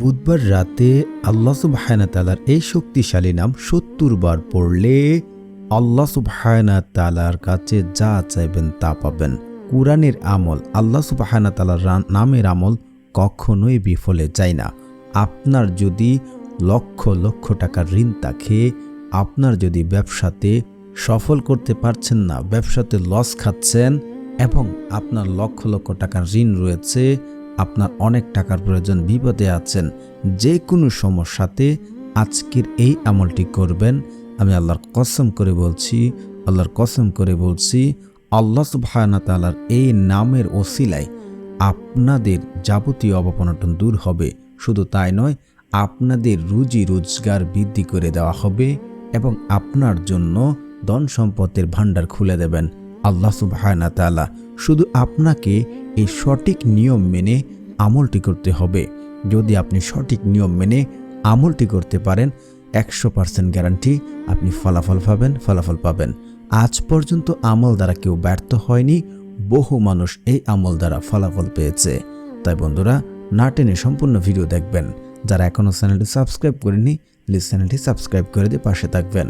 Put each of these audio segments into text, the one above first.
বুধবার রাতে আল্লাহ সুবাহানাতালার এই শক্তিশালী নাম সত্তর বার পড়লে আল্লাহ সুবাহানাতালার কাছে যা চাইবেন তা পাবেন। কোরআনের আমল, আল্লাহ সুবহানা তালার নামের আমল কখনোই বিফলে যায় না। আপনার যদি লক্ষ লক্ষ টাকার ঋণ থাকে, আপনার যদি ব্যবসাতে সফল করতে পারছেন না, ব্যবসাতে লস খাচ্ছেন এবং আপনার লক্ষ লক্ষ টাকার ঋণ রয়েছে আপনার অনেক টাকার প্রয়োজন বিপদে আছেন, যে কোনো সমস্যাতে আজকের এই আমলটি করবেন। আমি আল্লাহর কসম করে বলছি, আল্লাহর কসম করে বলছি, আল্লাহ সুবহানা তালার এই নামের ওসিলায় আপনাদের যাবতীয় অবপনটন দূর হবে। শুধু তাই নয়, আপনাদের রুজি রোজগার বৃদ্ধি করে দেওয়া হবে এবং আপনার জন্য ধন সম্পদের ভাণ্ডার খুলে দেবেন। আল্লাহ সুবহানা তাআলা শুধু আপনাকে এই সঠিক নিয়ম মেনে আমলটি করতে হবে। যদি আপনি সঠিক নিয়ম মেনে আমলটি করতে পারেন, একশো পার্সেন্ট গ্যারান্টি আপনি ফলাফল পাবেন ফলাফল পাবেন। আজ পর্যন্ত আমল দ্বারা কেউ ব্যর্থ হয়নি, বহু মানুষ এই আমল দ্বারা ফলাফল পেয়েছে। তাই বন্ধুরা, না টেনে সম্পূর্ণ ভিডিও দেখবেন। যারা এখনও চ্যানেলটি সাবস্ক্রাইব করেনি প্লিজ চ্যানেলটি সাবস্ক্রাইব করে দিয়ে পাশে থাকবেন।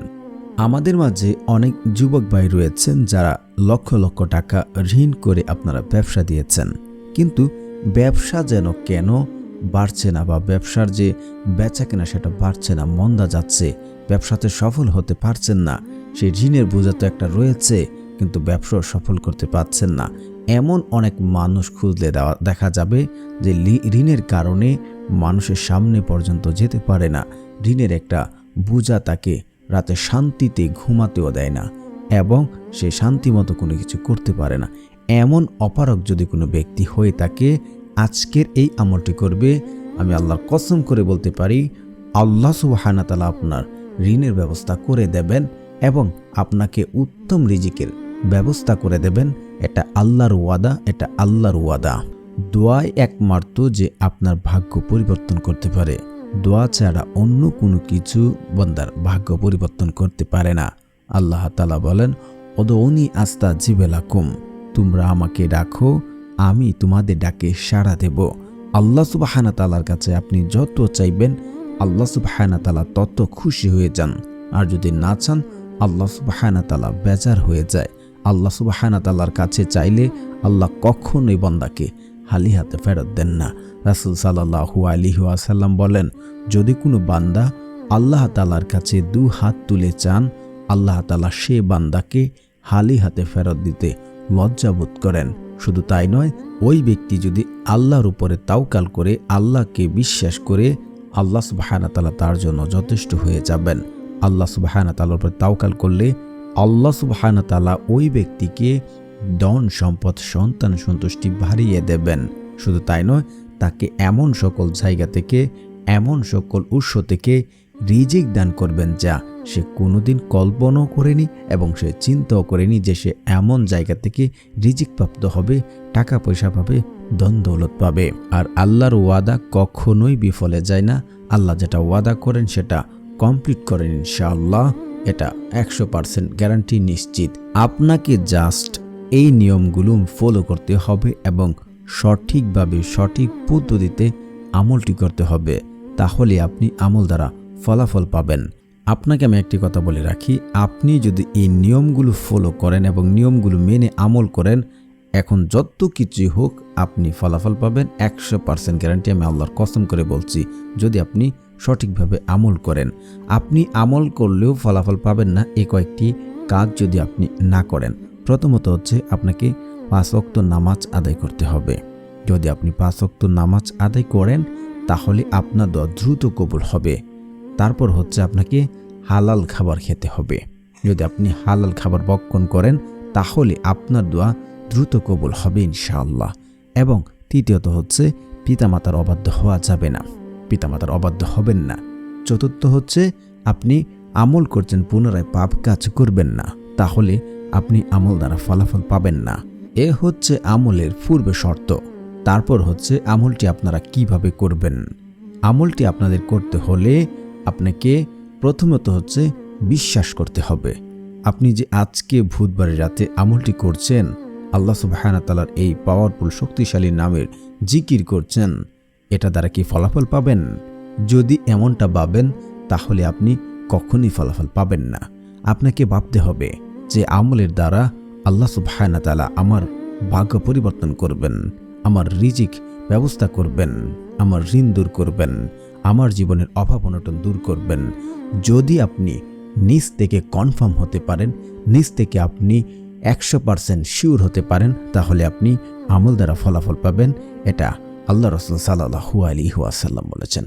আমাদের মাঝে অনেক যুবক ভাই রয়েছেন যারা লক্ষ লক্ষ টাকা ঋণ করে আপনারা ব্যবসা দিয়েছেন। কিন্তু ব্যবসা যেন কেন বাড়ছে না বা ব্যবসার যে বেচা কেনা সেটা বাড়ছে না, মন্দা যাচ্ছে, ব্যবসাতে সফল হতে পারছেন না, সেই ঋণের বোঝা তো একটা রয়েছে, কিন্তু ব্যবসা সফল করতে পারছেন না। এমন অনেক মানুষ খুঁজলে দেওয়া, দেখা যাবে যে ঋণের কারণে মানুষের সামনে পর্যন্ত যেতে পারে না। ঋণের একটা বোঝা তাকে রাতে শান্তিতে ঘুমাতেও দেয় না এবং সে শান্তি মতো কোনো কিছু করতে পারে না। এমন অপারক যদি কোনো ব্যক্তি হয়ে থাকে, আজকের এই আমলটি করবে, আমি আল্লাহর কসম করে বলতে পারি, আল্লাহ সুবাহানা তালা আপনার ঋণের ব্যবস্থা করে দেবেন এবং আপনাকে উত্তম রিজিকের ব্যবস্থা করে দেবেন। এটা আল্লাহর ওয়াদা, এটা আল্লাহর ওয়াদা। দোয়াই একমাত্র যে আপনার ভাগ্য পরিবর্তন করতে পারে। দোয়া ছাড়া অন্য কোনো কিছু বন্দার ভাগ্য পরিবর্তন করতে পারে না। আল্লাহ তালা বলেন ওদৌনি আস্তা জিবেলাকুম, তোমরা আমাকে ডাকো, আমি তোমাদের ডাকে সাড়া দেব। আল্লাহ সুবাহানা তালার কাছে আপনি যত চাইবেন, আল্লাহ সুবাহানা তালা তত খুশি হয়ে যান। আর যদি না চান, আল্লাহ সুবাহানা তালা বেজার হয়ে যায়। আল্লাহ সুবাহানা তালার কাছে চাইলে আল্লাহ কখনোই বন্দাকে হালি হাতে ফেরত দেন না। রাসুল সাল্লাহু আলিহু আসাল্লাম বলেন, যদি কোনো বান্দা আল্লাহ তালার কাছে দু হাত তুলে চান, আল্লাহ তালা সে বান্দাকে হালি হাতে ফেরত দিতে লজ্জাবোধ করেন। শুধু তাই নয়, ওই ব্যক্তি যদি আল্লাহর উপরে তাওকাল করে, আল্লাহকে বিশ্বাস করে, আল্লাহ সুবাহানা তালা তার জন্য যথেষ্ট হয়ে যাবেন। আল্লাহ সুবাহানা তালার উপরে তাওকাল করলে আল্লাহ সুবাহানা তালা ওই ব্যক্তিকে ধন সম্পদ সন্তান সন্তুষ্টি বাড়িয়ে দেবেন। শুধু তাই নয়, তাকে এমন সকল জায়গা থেকে, এমন সকল উৎস থেকে রিজিক দান করবেন যা সে কোনোদিন কল্পনাও করেনি এবং সে চিন্তাও করেনি যে সে এমন জায়গা থেকে রিজিক প্রাপ্ত হবে, টাকা পয়সা পাবে, ধন দৌলত পাবে। আর আল্লাহর ওয়াদা কখনোই বিফলে যায় না। আল্লাহ যেটা ওয়াদা করেন সেটা কমপ্লিট করেন ইনশাআল্লাহ। এটা একশো পার্সেন্ট গ্যারান্টি নিশ্চিত। আপনাকে জাস্ট এই নিয়মগুলো ফলো করতে হবে এবং সঠিকভাবে সঠিক পদ্ধতিতে আমলটি করতে হবে, তাহলে আপনি আমল দ্বারা ফলাফল পাবেন। আপনাকে আমি একটি কথা বলে রাখি, আপনি যদি এই নিয়মগুলো ফলো করেন এবং নিয়মগুলো মেনে আমল করেন, এখন যত কিছুই হোক আপনি ফলাফল পাবেন, একশো পার্সেন্ট গ্যারান্টি আমি আল্লাহর কসম করে বলছি, যদি আপনি সঠিকভাবে আমল করেন। আপনি আমল করলেও ফলাফল পাবেন না, এ কয়েকটি কাজ যদি আপনি না করেন। প্রথমত হচ্ছে আপনাকে পাঁচ অক্ত নামাজ আদায় করতে হবে। যদি আপনি পাঁচ অক্ত নামাজ আদায় করেন, তাহলে আপনার দোয়া দ্রুত কবুল হবে। তারপর হচ্ছে আপনাকে হালাল খাবার খেতে হবে। যদি আপনি হালাল খাবার বক্ষণ করেন, তাহলে আপনার দোয়া দ্রুত কবুল হবে ইনশাআল্লাহ। এবং তৃতীয়ত হচ্ছে পিতামাতার অবাধ্য হওয়া যাবে না। পিতামাতার অবাধ্য হবেন না। চতুর্থ হচ্ছে আপনি আমল করছেন, পুনরায় পাপ কাজ করবেন না। তাহলে আপনি আমল দ্বারা ফলাফল পাবেন না। এ হচ্ছে আমলের পূর্বে শর্ত। তারপর হচ্ছে আমলটি আপনারা কীভাবে করবেন। আমলটি আপনাদের করতে হলে আপনাকে প্রথমত হচ্ছে বিশ্বাস করতে হবে। আপনি যে আজকে বুধবারের রাতে আমলটি করছেন, আল্লাহ সুবাহানা তালার এই পাওয়ারফুল শক্তিশালী নামের জিকির করছেন, এটা দ্বারা কি ফলাফল পাবেন? যদি এমনটা ভাবেন, তাহলে আপনি কখনই ফলাফল পাবেন না। আপনাকে ভাবতে হবে যে আমলের দ্বারা আল্লাহ সুবহানা তালা আমার ভাগ্য পরিবর্তন করবেন, আমার রিজিক ব্যবস্থা করবেন, আমার ঋণ দূর করবেন, আমার জীবনের অভাব অনটন দূর করবেন। যদি আপনি নিজ থেকে কনফার্ম হতে পারেন, নিজ থেকে আপনি একশো পারসেন্ট শিওর হতে পারেন, তাহলে আপনি আমল দ্বারা ফলাফল পাবেন। এটা আল্লাহ রসুল সাল্লাহু আলী ওয়াসাল্লাম বলেছেন।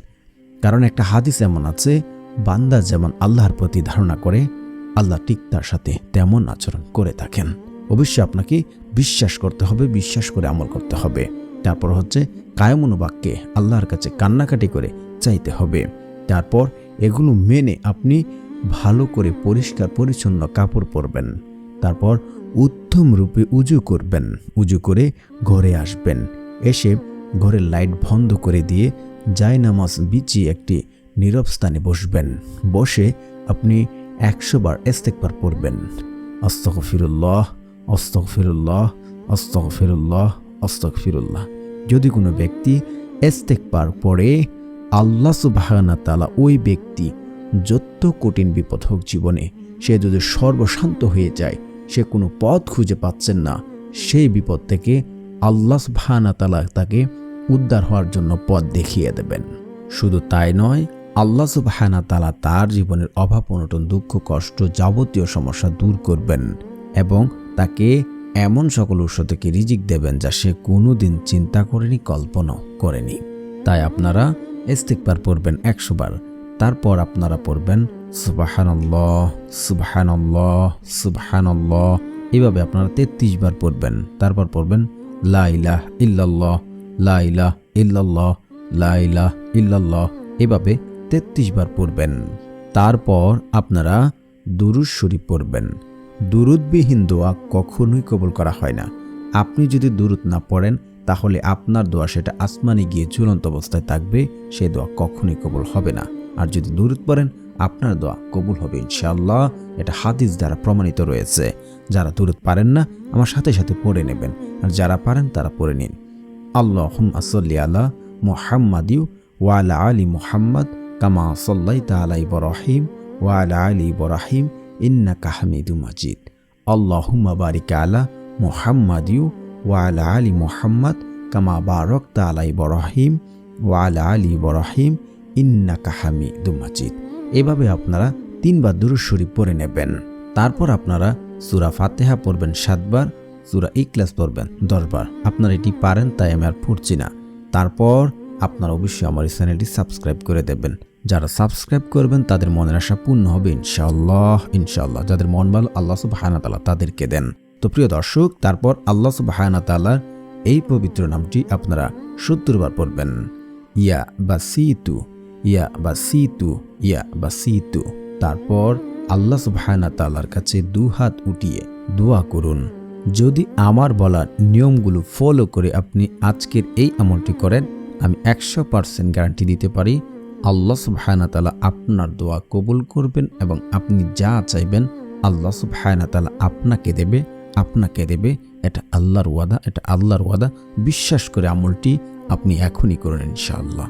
কারণ একটা হাদিস এমন আছে, বান্দা যেমন আল্লাহর প্রতি ধারণা করে আল্লাহ ঠিক তার সাথে তেমন আচরণ করে থাকেন। অবশ্যই আপনাকে বিশ্বাস করতে হবে, বিশ্বাস করে আমল করতে হবে। তারপর হচ্ছে কায়মনোবাক্যে আল্লাহর কাছে কান্নাকাটি করে চাইতে হবে। তারপর এগুলো মেনে আপনি ভালো করে পরিষ্কার, পরিচ্ছন্ন কাপড় পরবেন। তারপর উত্তম রূপে উজু করবেন, উজু করে ঘরে আসবেন। এসে ঘরের লাইট বন্ধ করে দিয়ে জায় নামাজ বিছিয়ে একটি নীরব স্থানে বসবেন। বসে আপনি একশো বার এস্তেকবার পড়বেন। অস্তক ফিরুল্লাহ অস্তক ফিরুল্লাহ অস্তক ফিরুল্লাহ অস্তক ফিরুল্লাহ যদি কোনো ব্যক্তি এস্তেকবার পড়ে, আল্লাহ সুবাহানা তালা ওই ব্যক্তি যত কঠিন বিপদ হোক জীবনে, সে যদি সর্বশান্ত হয়ে যায়, সে কোনো পথ খুঁজে পাচ্ছেন না, সেই বিপদ থেকে আল্লাহ সুবাহানা তালা তাকে উদ্ধার হওয়ার জন্য পথ দেখিয়ে দেবেন। শুধু তাই নয় আল্লাহ সুবাহানা তালা তার জীবনের অভাব, অনটন, দুঃখ, কষ্ট যাবতীয় সমস্যা দূর করবেন এবং তাকে এমন সকল উৎস থেকে রিজিক দেবেন যা সে কোনোদিন চিন্তা করেনি, কল্পনাও করেনি। তাই আপনারা ইস্তিকবার পড়বেন একশো বার তারপর আপনারা পড়বেন সুবাহানল্লাহ সুবাহানল্লাহ সুবাহানল্লাহ। এভাবে আপনারা তেত্রিশ বার পড়বেন। তারপর পড়বেন লা ইলাহ ইল্লাল্লাহ, লা ইলাহ ইল্লাল্লাহ, লা ইলাহ ইল্লাল্লাহ। এভাবে তেত্রিশ বার পড়বেন। তারপর আপনারা দুরুদ শরীফ পড়বেন। দুরুদবিহীন দোয়া কখনোই কবুল করা হয় না। আপনি যদি দুরুদ না পড়েন, তাহলে আপনার দোয়া সেটা আসমানে গিয়ে ঝুলন্ত অবস্থায় থাকবে, সে দোয়া কখনোই কবুল হবে না। আর যদি দুরুদ পড়েন, আপনার দোয়া কবুল হবে ইনশাআল্লাহ। এটা হাদিস দ্বারা প্রমাণিত রয়েছে। যারা দুরুদ পারেন না, আমার সাথে সাথে পড়ে নেবেন। আর যারা পারেন, তারা পড়ে নিন। আল্লাহ আসল্লি আল্লাহ মোহাম্মদিউ ওয়ালা আলী মোহাম্মদ কামা সাল্লাই তালা ইবরাহিম ওয়ালা আলী ইবরাহিম, ইন্নাকা হামিদু মাজিদ। আল্লাহুম্মা বারিক আলা মোহাম্মদিউ ওয়ালা আলী মোহাম্মদ, কামা বারক তালা ইবরাহিম ওয়ালা আলী ইবরাহিম, ইন্নাকা হামিদু মাজিদ। এভাবে আপনারা তিনবার দুরুদ শরীফ পড়ে নেবেন। তারপর আপনারা সুরা ফাতেহা পড়বেন সাতবার, সুরা ইকলাস পড়বেন দশবার। আপনারা এটি পারেন, তাই আমি আর পড়ছি না। তারপর আপনারা অবশ্যই আমার এই চ্যানেলটি সাবস্ক্রাইব করে দেবেন। যারা সাবস্ক্রাইব করবেন, তাদের মনের আশা পূর্ণ হবে, ইনশাআল্লাহ ইনশাআল্লাহ। যাদের মন ভালো, আল্লাহ সুবাহানা তালা তাদেরকে দেন। তো প্রিয় দর্শক, তারপর আল্লাহ সুবাহানা তালার এই পবিত্র নামটি আপনারা সত্তর বার পড়বেন। ইয়া বা সিতু ইয়া বা সিতু ইয়া বা সিতু তারপর আল্লাহ সুবাহানা তালার কাছে দু হাত উঠিয়ে দোয়া করুন। যদি আমার বলার নিয়মগুলো ফলো করে আপনি আজকের এই আমলটি করেন আমি একশো পারসেন্ট গ্যারান্টি দিতে পারি আল্লাহ তালা আপনার দোয়া কবুল করবেন এবং আপনি যা চাইবেন আল্লাহ তালা আপনাকে দেবে আপনাকে দেবে। এটা আল্লাহর ওয়াদা, এটা আল্লাহর ওয়াদা। বিশ্বাস করে আমলটি আপনি এখনই করেন ইনশাআল্লাহ।